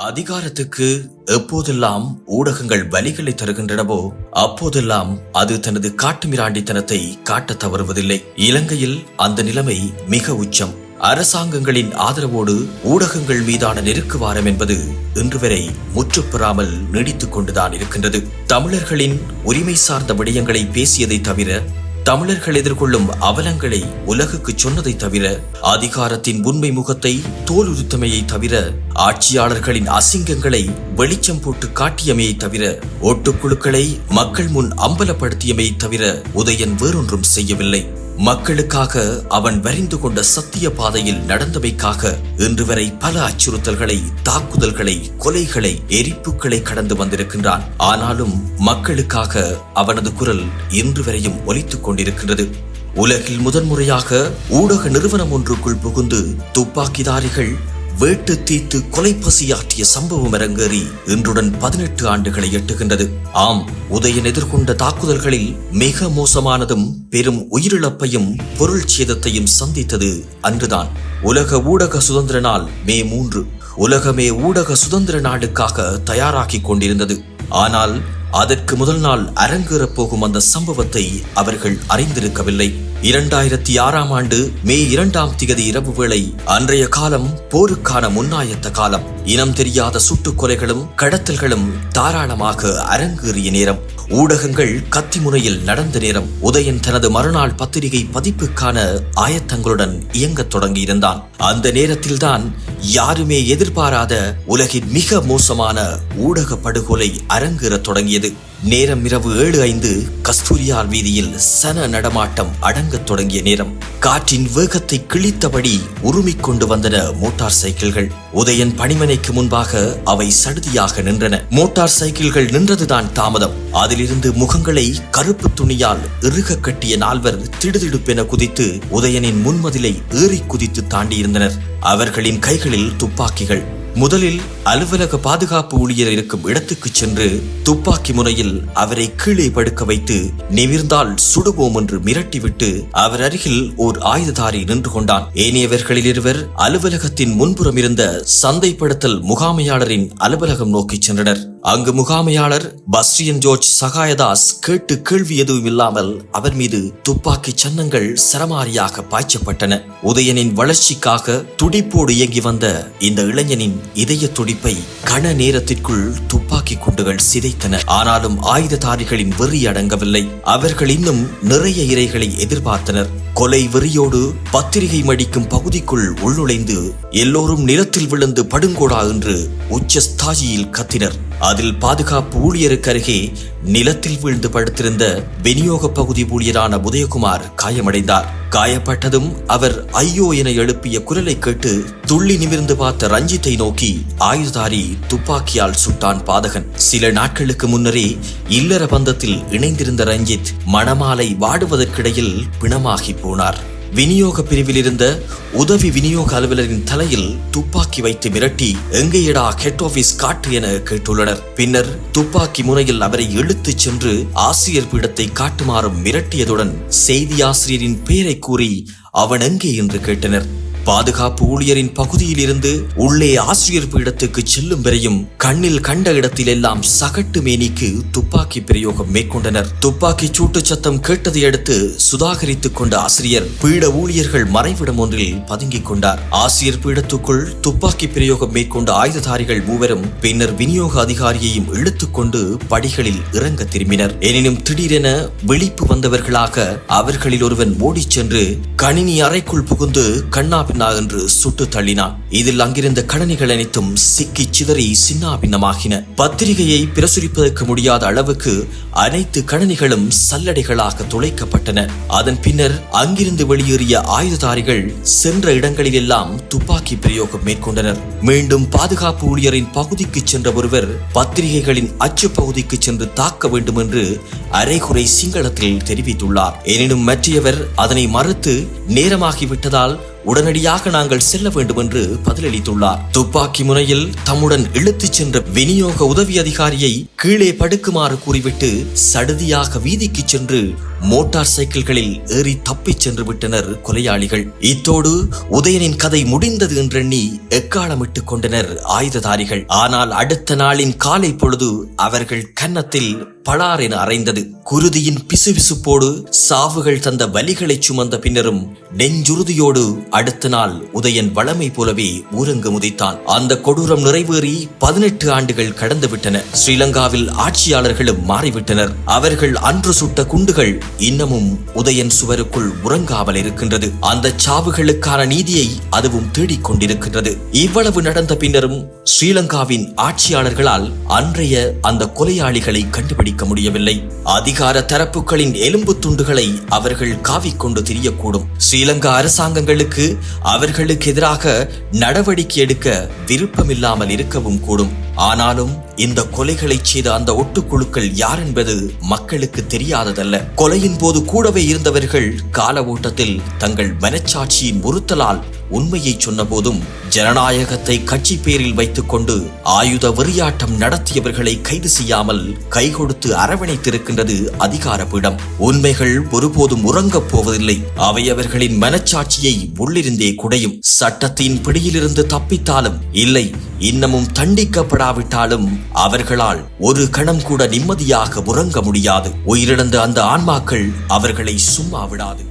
அதிகாரத்துக்கு எப்போதெல்லாம் ஊடகங்கள் வலிகளை தருகின்றனவோ அப்போதெல்லாம் அது தனது காட்டுமிராண்டித்தனத்தை காட்டத் தவறுவதில்லை. இலங்கையில் அந்த நிலைமை மிக உச்சம். அரசாங்கங்களின் ஆதரவோடு ஊடகங்கள் மீதான நெருக்குவாரம் என்பது இன்று வரை முற்றுப்பெறாமல் நீடித்துக் கொண்டுதான் இருக்கின்றது. தமிழர்களின் உரிமை சார்ந்த விடயங்களை பேசியதை தவிர தமிழர்கள் எதிர்கொள்ளும் அவலங்களை உலகுக்கு சொன்னதை தவிர அதிகாரத்தின் உண்மை முகத்தை தோலுறுத்தமையை தவிர ஆட்சியாளர்களின் அசிங்கங்களை வெளிச்சம் போட்டு காட்டியமையை தவிர ஓட்டுக்குழுக்களை மக்கள் முன் அம்பலப்படுத்தியமையை தவிர உதயன் வேறொன்றும் செய்யவில்லை. மக்களுக்காக அவன் வரிந்து கொண்ட சத்திய பாதையில் நடந்தவைக்காக இன்று வரை பல அச்சுறுத்தல்களை தாக்குதல்களை கொலைகளை எரிப்புகளை கடந்து வந்திருக்கின்றான். ஆனாலும் மக்களுக்காக அவனது குரல் இன்று வரையும் ஒலித்துக் கொண்டிருக்கின்றது. உலகில் முதன்முறையாக ஊடக நிறுவனம் ஒன்றுக்குள் புகுந்து துப்பாக்கிதாரிகள் வேட்டு தீத்து கொலை பசியாற்றிய சம்பவம் அரங்கேறி இன்றுடன் பதினெட்டு ஆண்டுகளை எட்டுகின்றது. ஆம் உதயன் எதிர்கொண்ட தாக்குதல்களில் மிக மோசமானதும் பெரும் உயிரிழப்பையும் பொருள் சேதத்தையும் சந்தித்தது அன்றுதான். உலக ஊடக சுதந்திர நாள் மே மூன்று. உலகமே ஊடக சுதந்திர நாடுக்காக தயாராகிக் கொண்டிருந்தது. ஆனால் அதற்கு முதல் நாள் அரங்கேறப் போகும் அந்த சம்பவத்தை அவர்கள் அறிந்திருக்கவில்லை. இரண்டாயிரத்தி ஆறாம் ஆண்டு மே இரண்டாம் திகதி இரவு வேளை அன்றைய காலம் போருக்கான முன்னாயத்த காலம். இனம் தெரியாத சுட்டுக் கொலைகளும் கடத்தல்களும் தாராளமாக அரங்கேறிய நேரம். ஊடகங்கள் கத்தி முனையில் நடந்த நேரம். உதயன் தனது மறுநாள் பத்திரிகை பதிப்புக்கான ஆயத்தங்களுடன் இயங்கத் தொடங்கியிருந்தான். அந்த நேரத்தில்தான் யாருமே எதிர்பாராத உலகின் மிக மோசமான ஊடக படுகொலை அரங்கேறத் தொடங்கியது. நேரம் இரவு ஏழு ஐந்து கஸ்தூரியார் வீதியில் சன நடமாட்டம் அடங்கத் தொடங்கிய நேரம். காற்றின் வேகத்தை கிழித்தபடி உருமிக் கொண்டு வந்தன மோட்டார் சைக்கிள்கள். உதயன் பணிமனைக்கு முன்பாக அவை சடுதியாக நின்றன. மோட்டார் சைக்கிள்கள் நின்றதுதான் தாமதம். அதிலிருந்து முகங்களை கருப்பு துணியால் இறுக கட்டிய நால்வர் திடுதிடுப்பென குதித்து உதயனின் முன்மதிலை ஏறி குதித்து தாண்டியிருந்தனர். அவர்களின் கைகளில் துப்பாக்கிகள். முதலில் அலுவலக பாதுகாப்பு ஊழியர் இருக்கும் இடத்துக்கு சென்று துப்பாக்கி முனையில் அவரை கீழே படுக்க வைத்து நிமிர்ந்தால் சுடுவோம் என்று மிரட்டிவிட்டு அவர் அருகில் ஓர் ஆயுததாரி நின்று கொண்டான். ஏனையவர்களில் இருவர் அலுவலகத்தின் முன்புறம் இருந்த சந்தைப்படுத்தல் முகாமையாளரின் அலுவலகம் நோக்கி சென்றனர். அங்கு முகாமையாளர் பஸ்ரியன் ஜோர்ஜ் சகாயதாஸ் கேட்டு கேள்வி எதுவும் இல்லாமல் அவர் மீது துப்பாக்கி சன்னங்கள் சரமாரியாக பாய்ச்சப்பட்டன. உதயனின் வளர்ச்சிக்காக துடிப்போடு இயங்கி வந்த இந்த இளைஞனின் இதய துடிப்பை கன நேரத்திற்குள் துப்பாக்கி குண்டுகள் சிதைத்தன. ஆனாலும் ஆயுததாரிகளின் வெறி அடங்கவில்லை. அவர்கள் இன்னும் நிறைய இறைகளை எதிர்பார்த்தனர். கொலை வெறியோடு பத்திரிகை மடிக்கும் பகுதிக்குள் உள்நுழைந்து எல்லோரும் நிலத்தில் விழுந்து படுங்கோடா என்று உச்சஸ்தாயியில் கத்தினர். அதில் பாதுகாப்பு ஊழியருக்கு அருகே நிலத்தில் வீழ்ந்து படுத்திருந்த விநியோக பகுதி ஊழியரான உதயகுமார் காயமடைந்தார். காயப்பட்டதும் அவர் ஐயோ என எழுப்பிய குரலை கேட்டு துள்ளி நிமிர்ந்து பார்த்த ரஞ்சித்தை நோக்கி ஆயுதாரி துப்பாக்கியால் சுட்டான் பாதகன். சில நாட்களுக்கு முன்னரே இல்லற பந்தத்தில் இணைந்திருந்த ரஞ்சித் மணமாலை வாடுவதற்கிடையில் பிணமாகி போனார். விநியோக பிரிவில் இருந்த உதவி விநியோக அலுவலரின் தலையில் துப்பாக்கி வைத்து மிரட்டி எங்கேயடா ஹெட் ஆபீஸ் காட்டு என கேட்டுள்ளனர். பின்னர் துப்பாக்கி முனையில் அவரை இழுத்துச் சென்று ஆசிரியர் பீடத்தை காட்டுமாறும் மிரட்டியதுடன் செய்தி ஆசிரியரின் பெயரை கூறி அவன் எங்கே? என்று கேட்டனர். பாதுகாப்பு ஊழியரின் பகுதியில் இருந்து உள்ளே ஆசிரியர் பீடத்துக்கு செல்லும் வரையும் கண்ணில் கண்ட இடத்திலெல்லாம் சகட்டு மேனிக்கு துப்பாக்கி பிரயோகம் மேற்கொண்டனர். துப்பாக்கி சூட்டு சத்தம் கேட்டதை அடுத்து சுதாகரித்துக் கொண்ட ஆசிரியர் பீட ஊழியர்கள் மறைவிடம் ஒன்றில் பதுங்கிக் கொண்டார். ஆசிரியர் பீடத்துக்குள் துப்பாக்கி பிரயோகம் மேற்கொண்ட ஆயுததாரிகள் மூவரும் பின்னர் விநியோக அதிகாரியையும் இழுத்துக்கொண்டு படிகளில் இறங்க திரும்பினர். எனினும் திடீரென விழிப்பு வந்தவர்களாக அவர்களில் ஒருவன் ஓடிச் சென்று கணினி அறைக்குள் புகுந்து கண்ணாபின் பின்னா என்று சுட்டு தள்ளினான். இதில் அங்கிருந்த கணனிகள் அனைத்தும் சிக்கி சிதறி சின்னாபின்னமாகின. பத்திரிகையை பிரசுரிப்பதற்கு முடியாத அளவுக்கு அனைத்து கணனிகளும் சல்லடைகளாக துளைக்கப்பட்டன. அதன் பின்னர் அங்கிருந்து வெளியேறிய ஆயுததாரிகள் சென்ற இடங்களிலெல்லாம் துப்பாக்கி பிரயோகம் மேற்கொண்டனர். மீண்டும் பாதுகாப்பு ஊழியரின் பகுதிக்கு சென்ற ஒருவர் பத்திரிகைகளின் அச்சு பகுதிக்கு சென்று தாக்க வேண்டும் என்று அரைகுறை சிங்களத்தில் தெரிவித்துள்ளார். எனினும் மற்றையவர் அதனை மறுத்து நேரமாகிவிட்டதால் உடனடியாக நாங்கள் செல்ல வேண்டும் என்று பதிலளித்துள்ளார். துப்பாக்கி முனையில் தம்முடன் இழுத்துச் சென்ற விநியோக உதவி அதிகாரியை கீழே படுக்குமாறு கூறிவிட்டு சடுதியாக வீதிக்கு சென்று மோட்டார் சைக்கிள்களில் ஏறி தப்பிச் சென்று விட்டனர் கொலையாளிகள். இத்தோடு உதயனின் கதை முடிந்தது என்றெண்ணி எக்காலமிட்டுக் கொண்டனர் ஆயுததாரிகள். ஆனால் அடுத்த நாளின் காலை பொழுது அவர்கள் கன்னத்தில் பளார் என அறைந்தது குருதியின் பிசுபிசுப்போடு சாவுகள் தந்த வலிகளை சுமந்த பின்னரும் நெஞ்சுறுதியோடு அடுத்த நாள் உதயன் வளமை போலவே ஊரங்கு முதித்தான். அந்த கொடூரம் நிறைவேறி பதினெட்டு ஆண்டுகள் கடந்துவிட்டன. ஸ்ரீலங்காவில் ஆட்சியாளர்களும் மாறிவிட்டனர். அவர்கள் அன்று சுட்ட குண்டுகள் இன்னமும் உதயன் சுவருக்குள் உறங்காமல் இருக்கின்றது. அந்த சாவுகளுக்கான நீதியை அதுவும் தேடிக் கொண்டிருக்கின்றது. இவ்வளவு நடந்த பின்னரும் ஸ்ரீலங்காவின் ஆட்சியாளர்களால் அன்றைய அந்த கொலையாளிகளை கண்டுபிடிக்க முடியவில்லை. அதிகார தரப்புகளின் எலும்பு துண்டுகளை அவர்கள் காவிக்கொண்டு திரியக்கூடும். ஸ்ரீலங்கா அரசாங்கங்களுக்கு அவர்களுக்கு எதிராக நடவடிக்கை எடுக்க விருப்பமில்லாமல் இருக்கவும் கூடும். ஆனாலும் இந்த கொலைகளை செய்த அந்த ஒட்டுக்குழுக்கள் யார் என்பது மக்களுக்கு தெரியாததல்ல. கொலை கொலையின் போது கூடவே இருந்தவர்கள் கால ஓட்டத்தில் தங்கள் மனச்சாட்சியின் உறுத்தலால் உண்மையை சொன்னபோதும் ஜனநாயகத்தை கட்சி பேரில் வைத்துக்கொண்டு ஆயுத வெறியாட்டம் நடத்தியவர்களை கைது செய்யாமல் கை கொடுத்து அரவணைத்திருக்கின்றது அதிகாரப்பீடம். உண்மைகள் ஒருபோதும் உறங்கப் போவதில்லை. அவை அவர்களின் மனச்சாட்சியை உள்ளிருந்தே குடையும். சட்டத்தின் பிடியிலிருந்து தப்பித்தாலும் இல்லை. இன்னமும் தண்டிக்கப்படாவிட்டாலும் அவர்களால் ஒரு கணம் கூட நிம்மதியாக உறங்க முடியாது. உயிரிழந்த அந்த ஆன்மாக்கள் அவர்களை சும்மா விடாது.